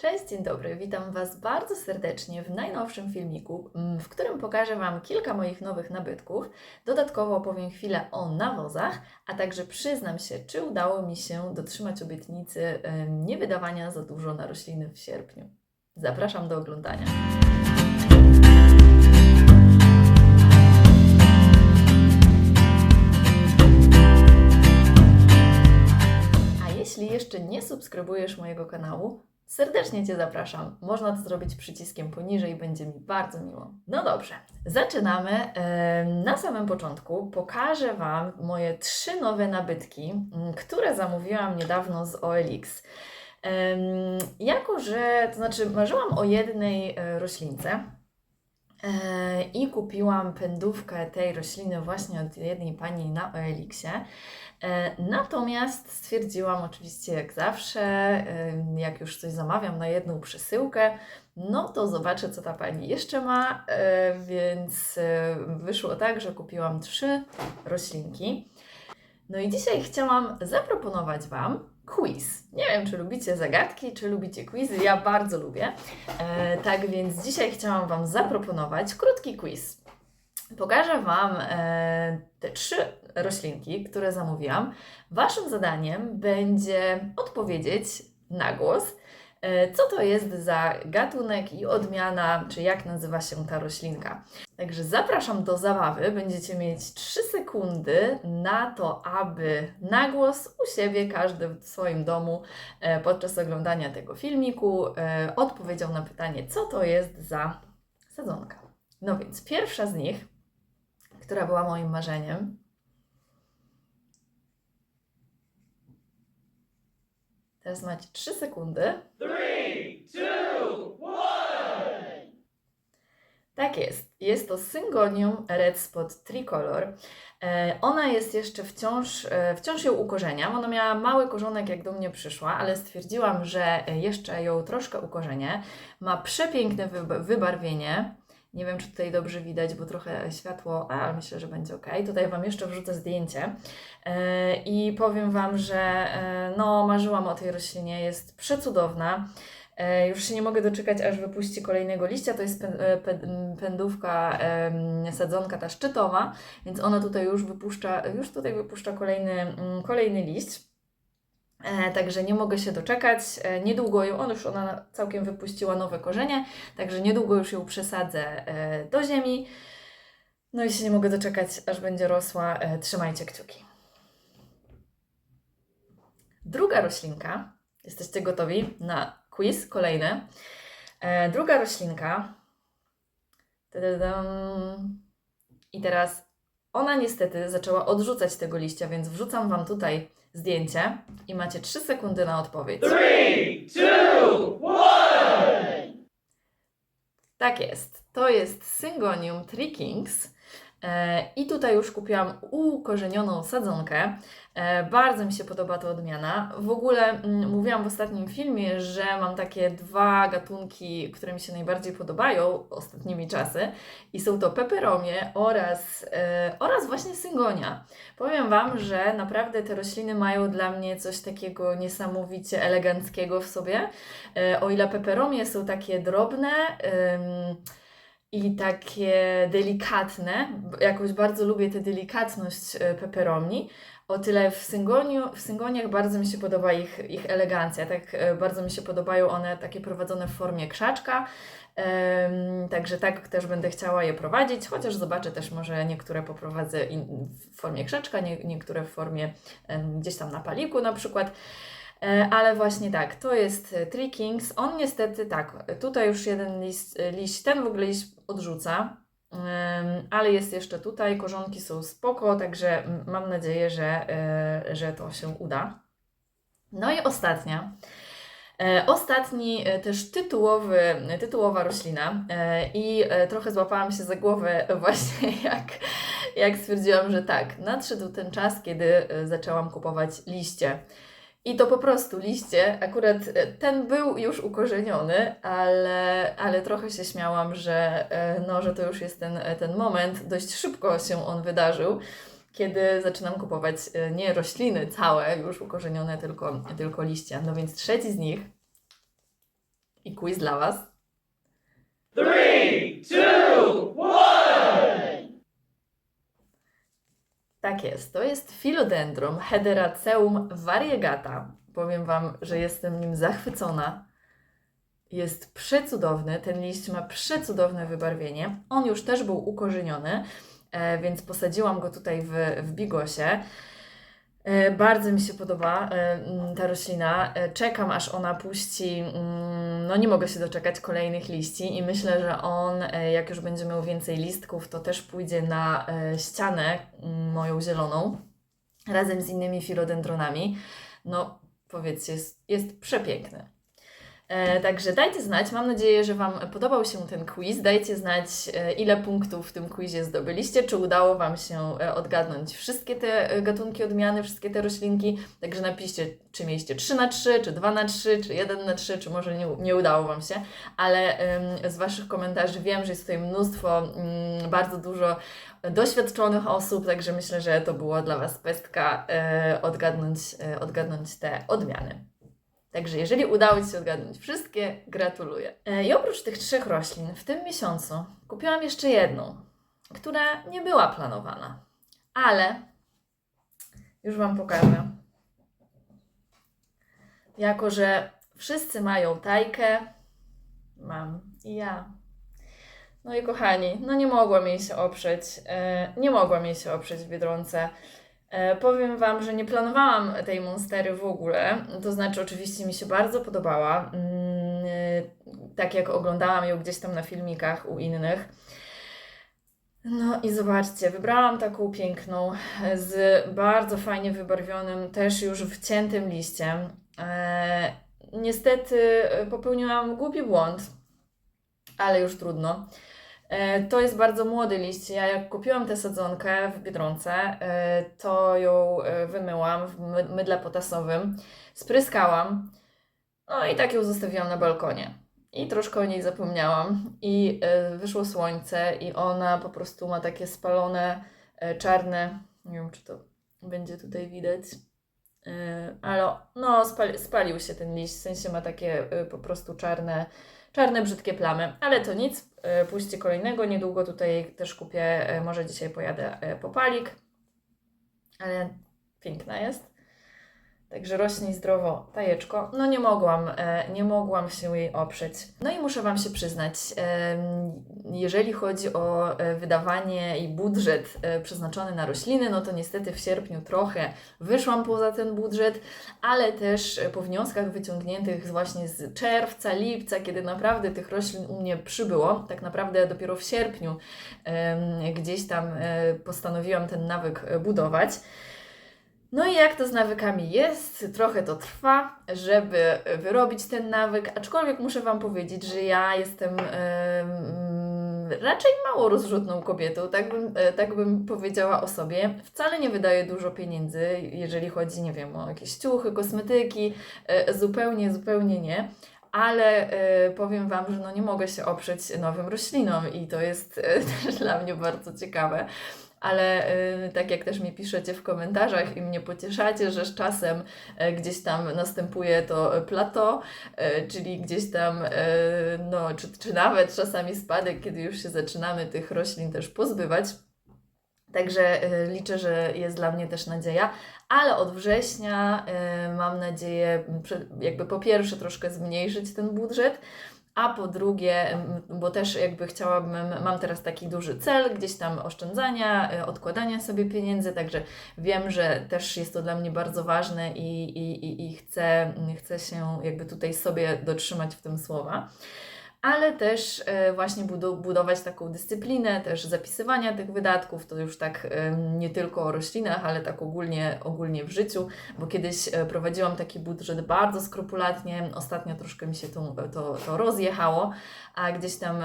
Cześć, dzień dobry. Witam Was bardzo serdecznie w najnowszym filmiku, mm, w którym pokażę Wam kilka moich nowych nabytków. Dodatkowo opowiem chwilę o nawozach, a także przyznam się, czy udało mi się dotrzymać obietnicy em, nie wydawania za dużo na rośliny w sierpniu. Zapraszam do oglądania. A jeśli jeszcze nie subskrybujesz mojego kanału, serdecznie Cię zapraszam. Można to zrobić przyciskiem poniżej, będzie mi bardzo miło. No dobrze, zaczynamy. Na samym początku pokażę Wam moje trzy nowe nabytki, m, które zamówiłam niedawno z OLX. Jako, że, to znaczy marzyłam o jednej e, roślince, I kupiłam pędówkę tej rośliny właśnie od jednej pani na OLX-ie. E, Natomiast stwierdziłam oczywiście jak zawsze, e, jak już coś zamawiam na jedną przesyłkę, no to zobaczę co ta pani jeszcze ma, e, więc e, wyszło tak, że kupiłam trzy roślinki. No i dzisiaj chciałam zaproponować Wam quiz. Nie wiem, czy lubicie zagadki, czy lubicie quizy. Ja bardzo lubię. E, tak więc dzisiaj chciałam Wam zaproponować krótki quiz. Pokażę Wam e, te trzy roślinki, które zamówiłam. Waszym zadaniem będzie odpowiedzieć na głos, co to jest za gatunek i odmiana, czy jak nazywa się ta roślinka. Także zapraszam do zabawy. Będziecie mieć 3 sekundy na to, aby na głos u siebie, każdy w swoim domu, e, podczas oglądania tego filmiku, e, odpowiedział na pytanie, co to jest za sadzonka. No więc pierwsza z nich, która była moim marzeniem, teraz macie 3 sekundy. Three, two, one. Tak jest. Jest to Syngonium Red Spot Tricolor. E, Ona jest jeszcze wciąż, e, wciąż ją ukorzeniam. Ona miała mały korzonek, jak do mnie przyszła, ale stwierdziłam, że jeszcze ją troszkę ukorzenię. Ma przepiękne wyb- wybarwienie. Nie wiem, czy tutaj dobrze widać, bo trochę światło, a myślę, że będzie ok. Tutaj Wam jeszcze wrzucę zdjęcie. E, I powiem Wam, że e, no, marzyłam o tej roślinie, jest przecudowna. E, Już się nie mogę doczekać, aż wypuści kolejnego liścia. To jest pędówka, sadzonka ta szczytowa, więc ona tutaj już wypuszcza, już tutaj wypuszcza kolejny, mm, kolejny liść. E, Także nie mogę się doczekać. E, Niedługo ją, on już ona całkiem wypuściła nowe korzenie, także niedługo już ją przesadzę e, do ziemi. No i się nie mogę doczekać, aż będzie rosła. Trzymajcie kciuki. Druga roślinka. Jesteście gotowi na quiz kolejny. Druga roślinka. I teraz ona niestety zaczęła odrzucać tego liścia, więc wrzucam Wam tutaj zdjęcie i macie 3 sekundy na odpowiedź. Three, two, one. Tak jest. To jest Syngonium trickings. E, I tutaj już kupiłam ukorzenioną sadzonkę. E, Bardzo mi się podoba ta odmiana. W ogóle mm, mówiłam w ostatnim filmie, że mam takie dwa gatunki, które mi się najbardziej podobają ostatnimi czasy. I są to peperomie oraz, e, oraz właśnie syngonia. Powiem Wam, że naprawdę te rośliny mają dla mnie coś takiego niesamowicie eleganckiego w sobie. E, O ile peperomie są takie drobne, i takie delikatne. Jakoś bardzo lubię tę delikatność e, peperomni. O tyle w, syngoniu, w syngoniach bardzo mi się podoba ich, ich elegancja. Tak e, bardzo mi się podobają one takie prowadzone w formie krzaczka. Em, także tak też będę chciała je prowadzić, chociaż zobaczę też może niektóre poprowadzę in, w formie krzaczka, nie, niektóre w formie em, gdzieś tam na paliku na przykład. E, Ale właśnie tak, to jest e, Three Kings. On niestety tak, tutaj już jeden list, e, liść, ten w ogóle liść odrzuca, ale jest jeszcze tutaj, korzonki są spoko, także mam nadzieję, że, że to się uda. No i ostatnia. Ostatni też tytułowy, tytułowa roślina i trochę złapałam się za głowę właśnie jak, jak stwierdziłam, że tak, nadszedł ten czas, kiedy zaczęłam kupować liście. I to po prostu liście, akurat e, ten był już ukorzeniony, ale, ale trochę się śmiałam, że, e, no, że to już jest ten, e, ten moment. Dość szybko się on wydarzył, kiedy zaczynam kupować nie rośliny całe, już ukorzenione, tylko, tylko liście. No więc trzeci z nich quiz dla Was. Three, two, one. Tak jest, to jest Philodendron Hederaceum variegata. Powiem Wam, że jestem nim zachwycona. Jest przecudowny, ten liść ma przecudowne wybarwienie. On już też był ukorzeniony, e, więc posadziłam go tutaj w, w bigosie. E, Bardzo mi się podoba e, ta roślina. E, Czekam, aż ona puści. mm, No, nie mogę się doczekać kolejnych liści, i myślę, że on, jak już będzie miał więcej listków, to też pójdzie na ścianę moją zieloną razem z innymi filodendronami. No, powiedzcie, jest, jest przepiękny. E, także dajcie znać. Mam nadzieję, że Wam podobał się ten quiz. Dajcie znać, e, ile punktów w tym quizie zdobyliście. Czy udało Wam się e, odgadnąć wszystkie te gatunki odmiany, wszystkie te roślinki. Także napiszcie, czy mieliście 3 na 3, czy 2 na 3, czy 1 na 3, czy może nie, nie udało Wam się. Ale z Waszych komentarzy wiem, że jest tutaj mnóstwo, mm, bardzo dużo doświadczonych osób, także myślę, że to była dla Was pestka odgadnąć, odgadnąć te odmiany. Także jeżeli udało Ci się odgadnąć wszystkie, gratuluję. E, I oprócz tych trzech roślin, w tym miesiącu kupiłam jeszcze jedną, która nie była planowana, ale już Wam pokażę. Jako, że wszyscy mają tajkę, mam i ja. No i kochani, no nie mogłam jej się oprzeć, e, nie mogłam jej się oprzeć w Biedronce. E, powiem Wam, że nie planowałam tej monstery w ogóle. To znaczy, oczywiście mi się bardzo podobała. Mm, e, tak jak oglądałam ją gdzieś tam na filmikach u innych. No i zobaczcie, wybrałam taką piękną, e, z bardzo fajnie wybarwionym, też już wciętym liściem. Niestety popełniłam głupi błąd, ale już trudno. E, To jest bardzo młody liść. Ja jak kupiłam tę sadzonkę w Biedronce, e, to ją e, wymyłam w my- mydle potasowym, spryskałam, no i tak ją zostawiłam na balkonie. I troszkę o niej zapomniałam. I wyszło słońce i ona po prostu ma takie spalone, czarne, nie wiem czy to będzie tutaj widać, ale no spali, spalił się ten liść, w sensie ma takie po prostu czarne, czarne, brzydkie plamy, ale to nic, e, puśćcie kolejnego, niedługo tutaj też kupię, e, może dzisiaj pojadę e, po palik, ale piękna jest. Także rośnie zdrowo tajeczko. No nie mogłam, e, nie mogłam się jej oprzeć. No i muszę Wam się przyznać, jeżeli chodzi o e, wydawanie i budżet e, przeznaczony na rośliny, no to niestety w sierpniu trochę wyszłam poza ten budżet, ale też po wnioskach wyciągniętych właśnie z czerwca, lipca, kiedy naprawdę tych roślin u mnie przybyło, tak naprawdę dopiero w sierpniu gdzieś tam postanowiłam ten nawyk budować. No i jak to z nawykami jest, trochę to trwa, żeby wyrobić ten nawyk, aczkolwiek muszę Wam powiedzieć, że ja jestem em, raczej mało rozrzutną kobietą, tak bym, e, tak bym powiedziała o sobie. Wcale nie wydaję dużo pieniędzy, jeżeli chodzi, nie wiem, o jakieś ciuchy, kosmetyki, e, zupełnie, zupełnie nie. Ale e, powiem Wam, że no nie mogę się oprzeć nowym roślinom i to jest e, też dla mnie bardzo ciekawe ale y, tak jak też mi piszecie w komentarzach i mnie pocieszacie, że z czasem e, gdzieś tam następuje to plateau, e, czyli gdzieś tam, e, no, czy, czy nawet czasami spadek, kiedy już się zaczynamy tych roślin też pozbywać. Także liczę, że jest dla mnie też nadzieja, ale od września mam nadzieję, jakby po pierwsze troszkę zmniejszyć ten budżet, a po drugie, bo też jakby chciałabym, mam teraz taki duży cel gdzieś tam oszczędzania, e, odkładania sobie pieniędzy, także wiem, że też jest to dla mnie bardzo ważne i, i, i, i chcę, chcę się jakby tutaj sobie dotrzymać w tym słowa. Ale też e, właśnie budować taką dyscyplinę, też zapisywania tych wydatków, to już tak nie tylko o roślinach, ale tak ogólnie, ogólnie w życiu, bo kiedyś e, prowadziłam taki budżet bardzo skrupulatnie, ostatnio troszkę mi się to, to, to rozjechało, a gdzieś tam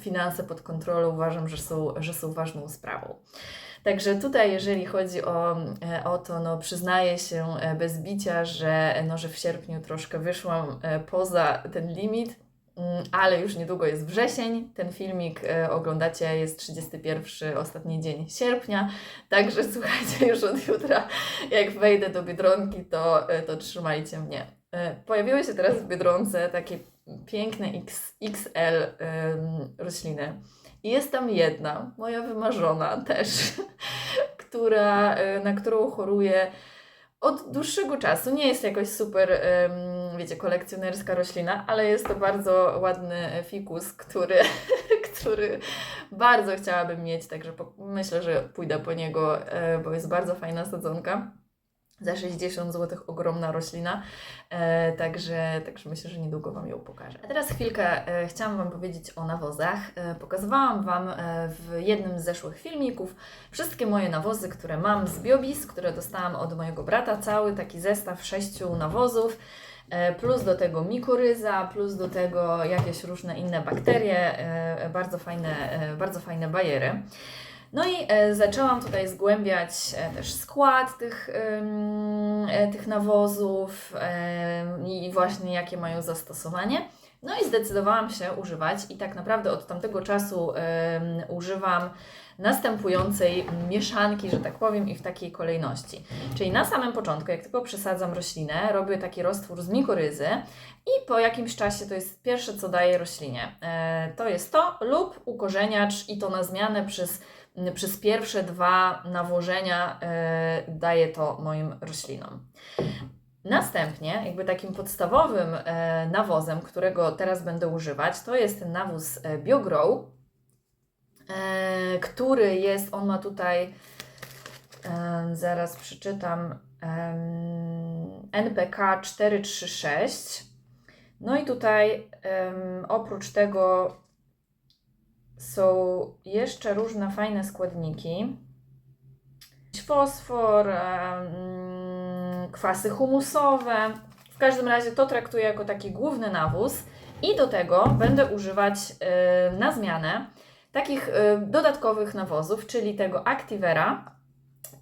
finanse pod kontrolą uważam, że są, że są ważną sprawą. Także tutaj, jeżeli chodzi o, e, o to, no przyznaję się e, bez bicia, że, e, no, że w sierpniu troszkę wyszłam poza ten limit, mm, ale już niedługo jest wrzesień. Ten filmik oglądacie, jest 31 ostatni dzień sierpnia, także słuchajcie, już od jutra, jak wejdę do Biedronki, to, to trzymajcie mnie Pojawiły się teraz w Biedronce takie piękne X, XL rośliny. I jest tam jedna, moja wymarzona też, która, e, na którą choruję od dłuższego czasu. Nie jest jakoś super, wiecie, kolekcjonerska roślina, ale jest to bardzo ładny fikus, który, który bardzo chciałabym mieć, także myślę, że pójdę po niego, e, bo jest bardzo fajna sadzonka. Za 60 zł ogromna roślina, e, także, także myślę, że niedługo Wam ją pokażę. A teraz chwilkę e, chciałam Wam powiedzieć o nawozach. E, pokazywałam Wam e, w jednym z zeszłych filmików wszystkie moje nawozy, które mam z Biobis, które dostałam od mojego brata, cały taki zestaw sześciu nawozów. E, Plus do tego mikoryza, plus do tego jakieś różne inne bakterie, e, bardzo fajne, e, bardzo fajne bajery. No i e, zaczęłam tutaj zgłębiać e, też skład tych, e, tych nawozów i właśnie jakie mają zastosowanie. No i zdecydowałam się używać i tak naprawdę od tamtego czasu używam następującej mieszanki, że tak powiem, i w takiej kolejności. Czyli na samym początku, jak tylko przesadzam roślinę, robię taki roztwór z mikoryzy i po jakimś czasie to jest pierwsze, co daję roślinie. To jest to lub ukorzeniacz i to na zmianę przez przez pierwsze dwa nawożenia e, daję to moim roślinom. Następnie, jakby takim podstawowym e, nawozem, którego teraz będę używać, to jest ten nawóz e, BioGrow, który jest, on ma tutaj, zaraz przeczytam, NPK 436. No i tutaj oprócz tego są jeszcze różne fajne składniki. Fosfor, kwasy humusowe. W każdym razie to traktuję jako taki główny nawóz i do tego będę używać na zmianę takich dodatkowych nawozów, czyli tego Activera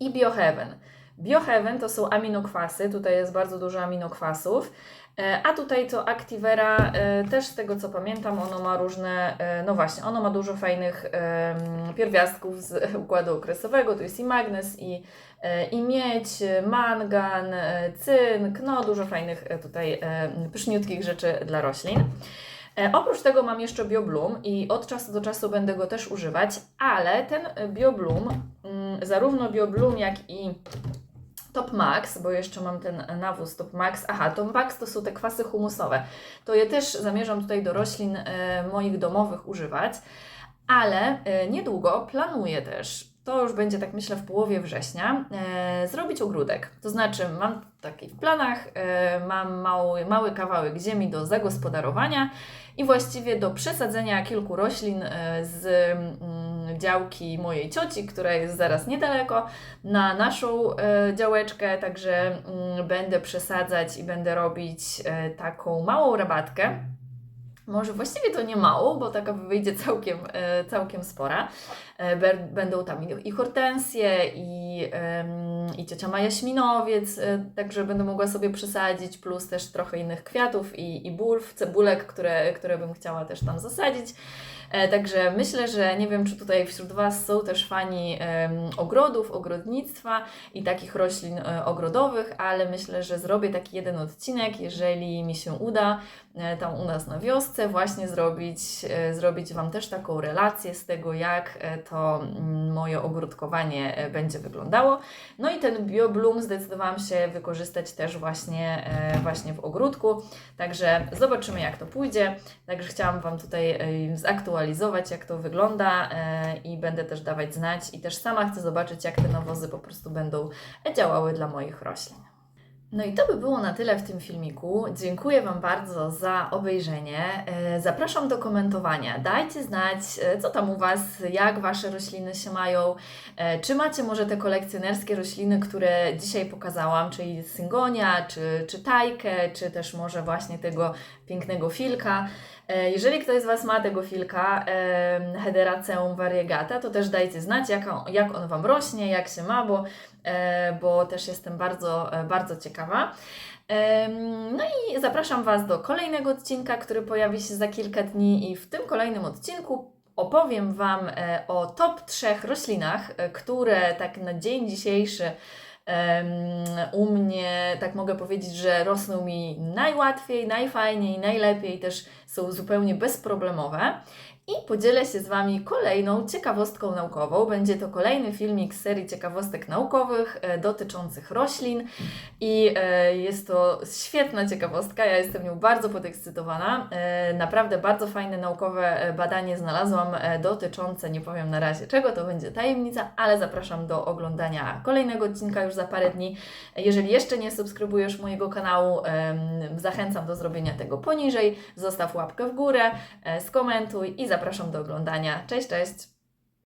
i Bioheaven. Bioheaven to są aminokwasy, tutaj jest bardzo dużo aminokwasów, e, a tutaj to Activera, e, też z tego co pamiętam, ono ma różne, e, no właśnie, ono ma dużo fajnych em, pierwiastków z układu okresowego, to jest i magnez, i, i miedź, mangan, cynk, no dużo fajnych tutaj e, pyszniutkich rzeczy dla roślin. Oprócz tego mam jeszcze BioBloom i od czasu do czasu będę go też używać, ale ten BioBloom, mm, zarówno BioBloom jak i Top Max, bo jeszcze mam ten nawóz Top Max. Aha, Top Max to są te kwasy humusowe. To je też zamierzam tutaj do roślin e, moich domowych używać, ale e, niedługo planuję też, to już będzie tak myślę w połowie września, e, zrobić ogródek. To znaczy mam taki w planach, mam mały, mały kawałek ziemi do zagospodarowania i właściwie do przesadzenia kilku roślin z mm, działki mojej cioci, która jest zaraz niedaleko, na naszą e, działeczkę, także mm, będę przesadzać i będę robić e, taką małą rabatkę. Może właściwie to nie małą, bo taka wyjdzie całkiem, e, całkiem spora. Będą tam i- hortensje, i, i ciocia ma jaśminowiec, także będę mogła sobie przesadzić, plus też trochę innych kwiatów i, i bulw, cebulek, które, które bym chciała też tam zasadzić. E, Także myślę, że nie wiem, czy tutaj wśród Was są też fani ogrodów, ogrodnictwa i takich roślin e, ogrodowych, ale myślę, że zrobię taki jeden odcinek, jeżeli mi się uda, e, tam u nas na wiosce, właśnie zrobić, zrobić Wam też taką relację z tego, jak to mm, moje ogródkowanie będzie wyglądało. No i ten BioBloom zdecydowałam się wykorzystać też właśnie, właśnie w ogródku, także zobaczymy, jak to pójdzie. Także chciałam Wam tutaj e, zaktualizować, jak to wygląda e, i będę też dawać znać i też sama chcę zobaczyć, jak te nawozy po prostu będą działały dla moich roślin. No i to by było na tyle w tym filmiku. Dziękuję Wam bardzo za obejrzenie. E, Zapraszam do komentowania. Dajcie znać, e, co tam u Was, jak Wasze rośliny się mają. Czy macie może te kolekcjonerskie rośliny, które dzisiaj pokazałam, czyli syngonia, czy, czy tajkę, czy też może właśnie tego pięknego filka. E, Jeżeli ktoś z Was ma tego filka, Hederaceum variegata, to też dajcie znać, jak on, jak on Wam rośnie, jak się ma, bo, e, bo też jestem bardzo, e, bardzo ciekawa. No i zapraszam Was do kolejnego odcinka, który pojawi się za kilka dni i w tym kolejnym odcinku opowiem Wam o top trzech roślinach, które tak na dzień dzisiejszy U mnie, tak mogę powiedzieć, że rosną mi najłatwiej, najfajniej, najlepiej, też są zupełnie bezproblemowe. I podzielę się z Wami kolejną ciekawostką naukową. Będzie to kolejny filmik z serii ciekawostek naukowych e, dotyczących roślin. I e, jest to świetna ciekawostka. Ja jestem nią bardzo podekscytowana. E, naprawdę bardzo fajne naukowe badanie znalazłam dotyczące, nie powiem na razie czego, to będzie tajemnica, ale zapraszam do oglądania kolejnego odcinka już za parę dni. Jeżeli jeszcze nie subskrybujesz mojego kanału, zachęcam do zrobienia tego poniżej. Zostaw łapkę w górę, skomentuj i zapraszam do oglądania. Cześć, cześć!